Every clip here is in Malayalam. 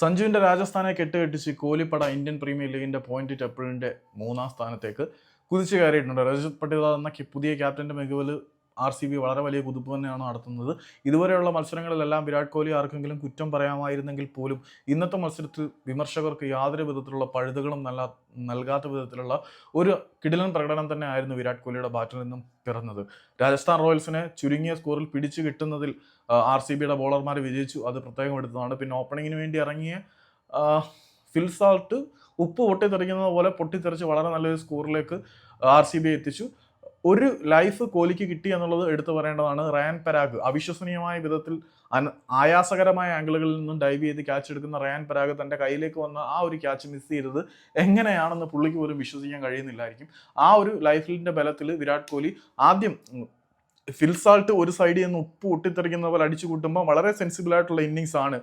സഞ്ജുവിന്റെ രാജസ്ഥാനെ കെട്ടുകെട്ടിച്ച് കോലിപ്പട ഇന്ത്യൻ പ്രീമിയർ ലീഗിന്റെ പോയിന്റ് ടെപ്പിളിന്റെ മൂന്നാം സ്ഥാനത്തേക്ക് കുതിച്ചു കയറിയിട്ടുണ്ട്. രജത് പട്ടിദാർ എന്ന പുതിയ ക്യാപ്റ്റന്റെ മികവിൽ ആർ സി ബി വളരെ വലിയ കുതിപ്പ് തന്നെയാണ് നടത്തുന്നത്. ഇതുവരെയുള്ള മത്സരങ്ങളിലെല്ലാം വിരാട് കോഹ്ലി ആർക്കെങ്കിലും കുറ്റം പറയാമായിരുന്നെങ്കിൽ പോലും ഇന്നത്തെ മത്സരത്തിൽ വിമർശകർക്ക് യാതൊരു വിധത്തിലുള്ള പഴുതുകളും നല്ല നൽകാത്ത വിധത്തിലുള്ള ഒരു കിടിലൻ പ്രകടനം തന്നെ ആയിരുന്നു വിരാട് കോഹ്ലിയുടെ ബാറ്റിൽ നിന്നും പിറന്നത്. രാജസ്ഥാൻ റോയൽസിനെ ചുരുങ്ങിയ സ്കോറിൽ പിടിച്ചു കിട്ടുന്നതിൽ ആർ സി ബിയുടെ ബോളർമാർ വിജയിച്ചു. അത് പ്രത്യേകം എടുത്തതാണ്. പിന്നെ ഓപ്പണിങ്ങിന് വേണ്ടി ഇറങ്ങിയ ഫിൽസാൾട്ട് ഫിൽ സാൾട്ട് ഉപ്പ് പൊട്ടിത്തെറിക്കുന്നത് പോലെ പൊട്ടിത്തെറിച്ച് വളരെ നല്ലൊരു സ്കോറിലേക്ക് ആർ സി ബി എത്തിച്ചു. ഒരു ലൈഫ് കോലിക്ക് കിട്ടി എന്നുള്ളത് എടുത്തു പറയേണ്ടതാണ്. റയാൻ പരാഗ് അവിശ്വസനീയമായ വിധത്തിൽ ആയാസകരമായ ആംഗിളുകളിൽ നിന്നും ഡൈവ് ചെയ്ത് ക്യാച്ച് എടുക്കുന്ന റയാൻ പരാഗ് തന്റെ കയ്യിലേക്ക് വന്ന ആ ഒരു ക്യാച്ച് മിസ് ചെയ്തത് എങ്ങനെയാണെന്ന് പുള്ളിക്ക് പോലും വിശ്വസിക്കാൻ കഴിയുന്നില്ലായിരിക്കും. ആ ഒരു ലൈഫിലിന്റെ ബലത്തിൽ വിരാട് കോഹ്ലി ആദ്യം ഫിൽസാൾട്ട് ഒരു സൈഡിൽ നിന്ന് ഉപ്പ് പൊട്ടിത്തെറിക്കുന്ന പോലെ അടിച്ചു കൂട്ടുമ്പോൾ വളരെ സെൻസിബിൾ ആയിട്ടുള്ള ഇന്നിങ്സ് ആണ്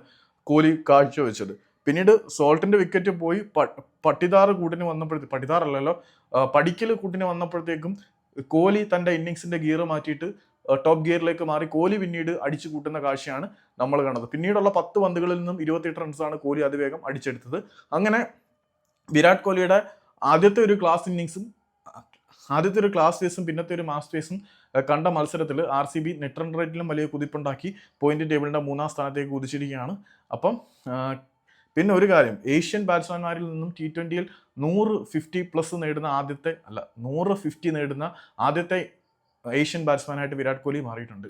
കോഹ്ലി കാഴ്ചവെച്ചത്. പിന്നീട് സോൾട്ടിന്റെ വിക്കറ്റ് പോയി പട്ടിതാറ് കൂട്ടിന് വന്നപ്പോഴത്തേക്ക് പട്ടിദാർ അല്ലല്ലോ പടിക്കൽ കൂട്ടിന് വന്നപ്പോഴത്തേക്കും കോഹ്ലി തന്റെ ഇന്നിങ്സിന്റെ ഗിയർ മാറ്റിയിട്ട് ടോപ്പ് ഗിയറിലേക്ക് മാറി കോഹ്ലി പിന്നീട് അടിച്ചു കൂട്ടുന്ന കാഴ്ചയാണ് നമ്മൾ കണ്ടത്. പിന്നീടുള്ള പത്ത് പന്തുകളിൽ നിന്നും ഇരുപത്തിയെട്ട് റൺസാണ് കോഹ്ലി അതിവേഗം അടിച്ചെടുത്തത്. അങ്ങനെ വിരാട് കോഹ്ലിയുടെ ആദ്യത്തെ ഒരു ക്ലാസ് ഇന്നിങ്സും ആദ്യത്തെ ഒരു ക്ലാസ് ഫേസും പിന്നത്തെ ഒരു മാസ് ഫേസും കണ്ട മത്സരത്തിൽ R C B net run റേറ്റിലും വലിയ കുതിപ്പുണ്ടാക്കി പോയിന്റ് ടേബിളിന്റെ മൂന്നാം സ്ഥാനത്തേക്ക് കുതിച്ചിരിക്കുകയാണ്. അപ്പം പിന്നെ ഒരു കാര്യം ഏഷ്യൻ ബാറ്റ്സ്മാൻമാരിൽ നിന്നും ടി ട്വന്റിയിൽ നൂറ് ഫിഫ്റ്റി പ്ലസ് നേടുന്ന ആദ്യത്തെ അല്ല നൂറ് ഫിഫ്റ്റി നേടുന്ന ആദ്യത്തെ ഏഷ്യൻ ബാറ്റ്സ്മാനായിട്ട് വിരാട് കോഹ്ലി മാറിയിട്ടുണ്ട്.